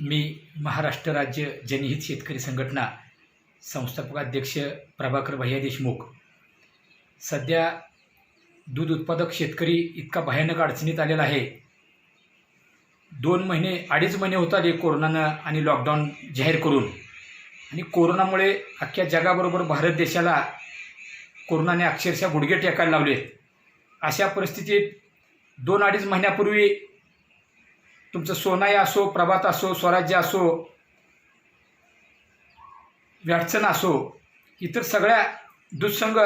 मी महाराष्ट्र राज्य जनहित शेतकरी संघटना संस्थापक अध्यक्ष प्रभाकर भैया देशमुख. सध्या दूध उत्पादक शेतकरी इतका भयानक अडचणीत आलेला आहे. दोन महिने अडीच महिने होत आले कोरोनानं आणि लॉकडाऊन जाहीर करून. आणि कोरोनामुळे अख्ख्या जगाबरोबर भारत देशाला कोरोनाने अक्षरशः गुडघे टेकायला लावलेत. अशा परिस्थितीत दोन अडीच महिन्यापूर्वी तुमचं सोनाई असो प्रभात असो स्वराज्य असो व्याटसन असो इतर सगळ्या दूधसंघ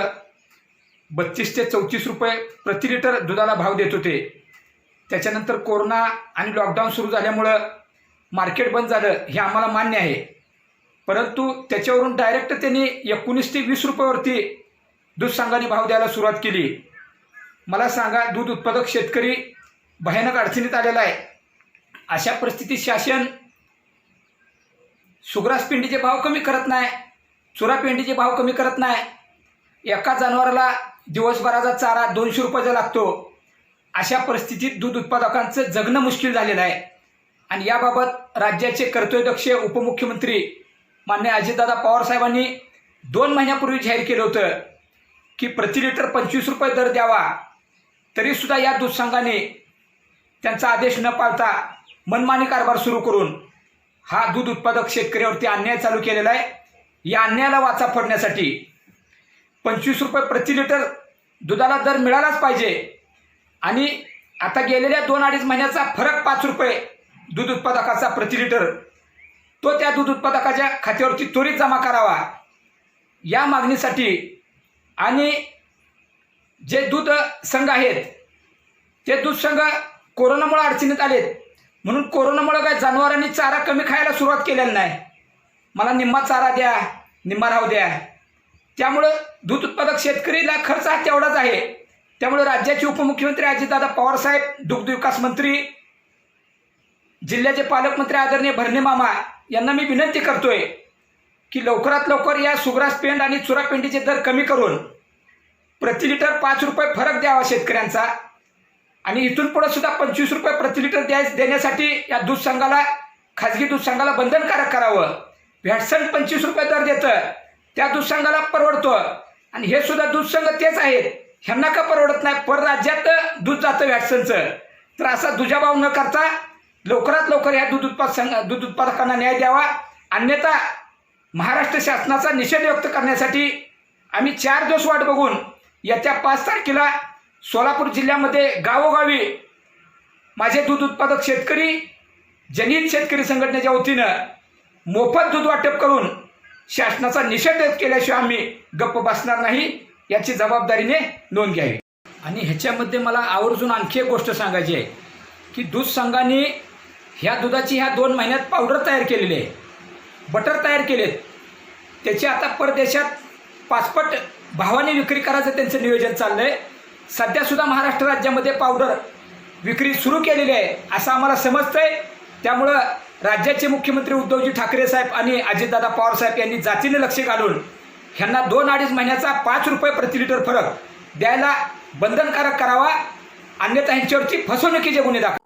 बत्तीस ते चौतीस रुपये प्रति लिटर दुधाला भाव देत होते. त्याच्यानंतर कोरोना आणि लॉकडाऊन सुरू झाल्यामुळं मार्केट बंद झालं हे आम्हाला मान्य आहे. परंतु त्याच्यावरून डायरेक्ट त्यांनी एकोणीस ते वीस रुपयावरती दूध संघाने भाव द्यायला सुरुवात केली. मला सांगा दूध उत्पादक शेतकरी भयानक अडचणीत आलेला आहे. अशा परिस्थितीत शासन सुग्रास पेंडीचे भाव कमी करत नाही चुरा पेंडीचे भाव कमी करत नाही. एका जनावराला दिवसभराचा चारा दोनशे रुपयाचा लागतो. अशा परिस्थितीत दूध उत्पादकांचं जगणं मुश्किल झालेलं आहे. आणि याबाबत राज्याचे कर्तव्यदक्ष उपमुख्यमंत्री मान्य अजितदादा पवार साहेबांनी दोन महिन्यापूर्वी जाहीर केलं होतं की प्रति लिटर पंचवीस रुपये दर द्यावा. तरीसुद्धा या दूध संघाने त्यांचा आदेश न पाळता मनमानी कारभार सुरू करून हा दूध उत्पादक शेतकऱ्यावरती अन्याय चालू केलेला आहे. या अन्यायाला वाचा फोडण्यासाठी पंचवीस रुपये प्रति लिटर दुधाला दर मिळालाच पाहिजे. आणि आता गेलेल्या दोन अडीच महिन्याचा फरक पाच रुपये दूध उत्पादकाचा प्रति लिटर. तो त्या दूध उत्पादकाच्या खात्यावरती त्वरित जमा करावा. या मागणीसाठी आणि जे दूध संघ आहेत ते दूध संघ कोरोनामुळे अडचणीत आलेत. म्हणून कोरोनामुळे काय जनावरांनी चारा कमी खायला सुरुवात केलेली नाही. मला निम्मा चारा द्या निम्मा राहू द्या. त्यामुळं दूध उत्पादक शेतकरीला खर्च हा तेवढाच आहे. त्यामुळे राज्याचे उपमुख्यमंत्री अजितदादा पवारसाहेब दुग्धविकास मंत्री जिल्ह्याचे पालकमंत्री आदरणीय भरणे मामा यांना मी विनंती करतोय की लवकरात लवकर या सुग्रास पेंड आणि चुरा पेंडीचे दर कमी करून प्रति लिटर पाच रुपये फरक द्यावा शेतकऱ्यांचा. आणि इथून पुढे सुद्धा पंचवीस रुपये प्रति लिटर द्याय देण्यासाठी या दूध संघाला खाजगी दूध संघाला बंधनकारक करावं. व्हॅटसन पंचवीस रुपये दर देतं त्या दूध संघाला परवडतं आणि हे सुद्धा दूध संघ तेच आहेत. ह्यांना का परवडत नाही? परराज्यात दूध जातं व्हॅटसनचं. तर असा दुजाभाव न करता लवकरात लवकर या दूध उत्पाद संघ दूध उत्पादकांना न्याय द्यावा. अन्यथा महाराष्ट्र शासनाचा निषेध व्यक्त करण्यासाठी आम्ही चार दिवस वाट बघून येत्या पाच तारखेला सोलापूर जिल्ह्यामध्ये गावोगावी माझे दूध उत्पादक शेतकरी जनित शेतकरी संघटनेच्या वतीनं मोफत दूध वाटप करून शासनाचा निषेध केल्याशिवाय आम्ही गप्प बसणार नाही याची जबाबदारीने नोंद घ्यावी. आणि ह्याच्यामध्ये मला आवर्जून आणखी एक गोष्ट सांगायची आहे की दूध संघाने ह्या दुधाची ह्या दोन महिन्यात पावडर तयार केलेली आहे बटर तयार केलेत. त्याची आता परदेशात पाचपट भावाने विक्री करायचं त्यांचं नियोजन चाललं आहे सध्यासुद्धा महाराष्ट्र राज्यामध्ये पावडर विक्री सुरू केलेली आहे असं आम्हाला समजतंय. त्यामुळं राज्याचे मुख्यमंत्री उद्धवजी ठाकरे साहेब आणि अजितदादा पवार साहेब यांनी जातीने लक्ष घालून ह्यांना दोन अडीच महिन्याचा पाच रुपये प्रति लिटर फरक द्यायला बंधनकारक करावा. अन्यथा ह्यांच्यावरची फसवणुकीचे गुन्हे दाखल